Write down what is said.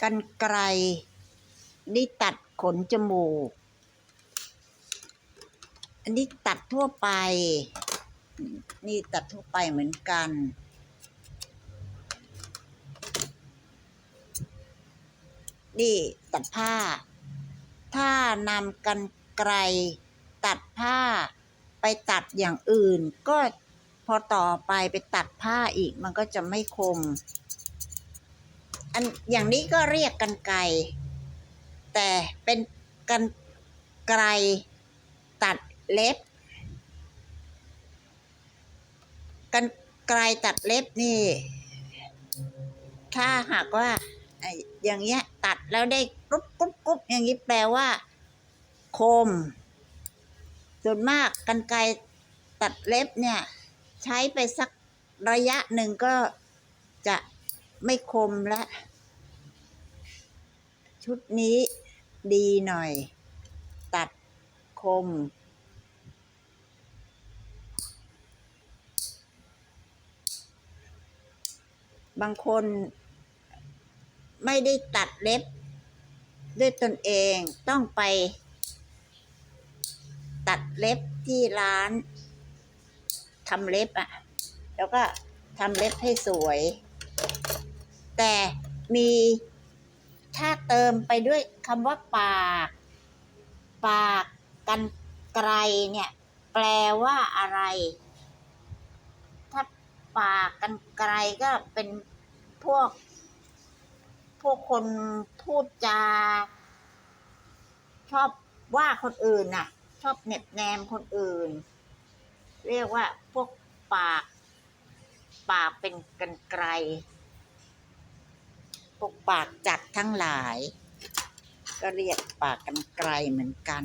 กันไกรนี่ตัดขนจมูก อันนี้ตัดทั่วไป นี่ตัดทั่วไปเหมือนกัน นี่ตัดผ้า ถ้านำกันไกรตัดผ้าไปตัดอย่างอื่น ก็พอต่อไปไปตัดผ้าอีกมันก็จะไม่คม อันอย่างนี้ก็เรียกกันไกรแต่เป็นกันไกรตัดเล็บ กันไกรตัดเล็บนี่ ถ้าหากว่าอย่างเงี้ยตัดแล้วได้กรุบกรุบกรุบอย่างนี้แปลว่า คม ส่วนมากกันไกรตัดเล็บเนี่ย ใช้ไปสักระยะหนึ่งก็จะ ไม่คมและ ชุดนี้ดีหน่อย ตัดคม บางคนไม่ได้ตัดเล็บ ด้วยตนเองต้องไป ตัดเล็บที่ร้านทำเล็บอะ่ะ แล้วก็ทำเล็บให้สวย แต่มีถ้าเติมไปด้วยคำว่าปาก ปากกันไกลเนี่ย แปลว่าอะไร ถ้าปากกันไกลก็เป็นพวก พวกคนพูดจา ชอบว่าคนอื่นน่ะ ชอบเหน็บแนมคนอื่น เรียกว่าพวกปาก ปากเป็นกันไกล พวกปากจัดทั้งหลาย ก็เรียกปากกันไกลเหมือนกัน